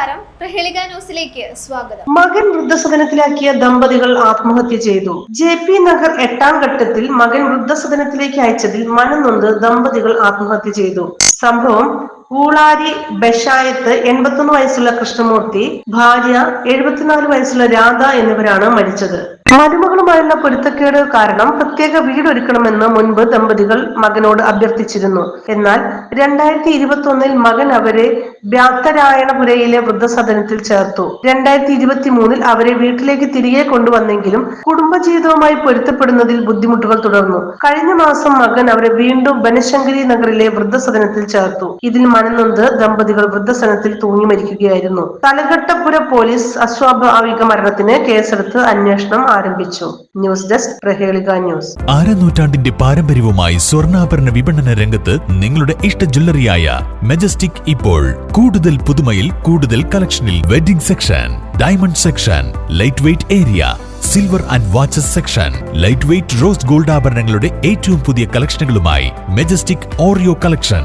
നമസ്കാരം. ന്യൂസിലേക്ക് സ്വാഗതം. മകൻ വൃദ്ധസദനത്തിലാക്കിയ ദമ്പതികൾ ആത്മഹത്യ ചെയ്തു. ജെ പി നഗർ എട്ടാം ഘട്ടത്തിൽ മകൻ വൃദ്ധസദനത്തിലേക്ക് അയച്ചതിൽ മനംനൊന്ത് ദമ്പതികൾ ആത്മഹത്യ ചെയ്തു. സംഭവം ഊളാരി ബഷായത്ത് എൺപത്തൊന്ന് വയസ്സുള്ള കൃഷ്ണമൂർത്തി ഭാര്യ എഴുപത്തിനാല് വയസ്സുള്ള രാധ എന്നിവരാണ് മരിച്ചത്. മരുമകളുമായുള്ള പൊരുത്തക്കേട് കാരണം പ്രത്യേക വീടൊരുക്കണമെന്ന് മുൻപ് ദമ്പതികൾ മകനോട് അഭ്യർത്ഥിച്ചിരുന്നു. എന്നാൽ രണ്ടായിരത്തി ഇരുപത്തി ഒന്നിൽ മകൻ അവരെ വ്യാത്തരായണപുരയിലെ വൃദ്ധസദനത്തിൽ ചേർത്തു. രണ്ടായിരത്തി ഇരുപത്തി മൂന്നിൽ അവരെ വീട്ടിലേക്ക് തിരികെ കൊണ്ടുവന്നെങ്കിലും കുടുംബജീവിതവുമായി പൊരുത്തപ്പെടുന്നതിൽ ബുദ്ധിമുട്ടുകൾ തുടർന്നു. കഴിഞ്ഞ മാസം മകൻ അവരെ വീണ്ടും ബനശങ്കരി നഗറിലെ വൃദ്ധസദനത്തിൽ ചേർത്തു. ഇതിൽ മനംനൊന്ത് ദമ്പതികൾ വൃദ്ധസനത്തിൽ തൂങ്ങി മരിക്കുകയായിരുന്നു. തലഘട്ടപ്പുര പോലീസ് അസ്വാഭാവിക മരണത്തിന് കേസെടുത്ത് അന്വേഷണം ആരംഭിച്ചു. News desk Prahelika news. അരനൂറ്റാണ്ടിന്റെ പാരമ്പര്യവുമായി സ്വർണാഭരണ വിപണന രംഗത്ത് നിങ്ങളുടെ ഇഷ്ട ജ്വല്ലറിയായ മെജസ്റ്റിക് ഇപ്പോൾ. കൂടുതൽ പുതുമയിൽ കൂടുതൽ കളക്ഷനിൽ wedding section diamond section light weight area silver and watches section light weight rose gold ആഭരണങ്ങളുടെ ഏറ്റവും പുതിയ കളക്ഷനുകളുമായി മെജസ്റ്റിക് ഓറിയോ കളക്ഷൻ.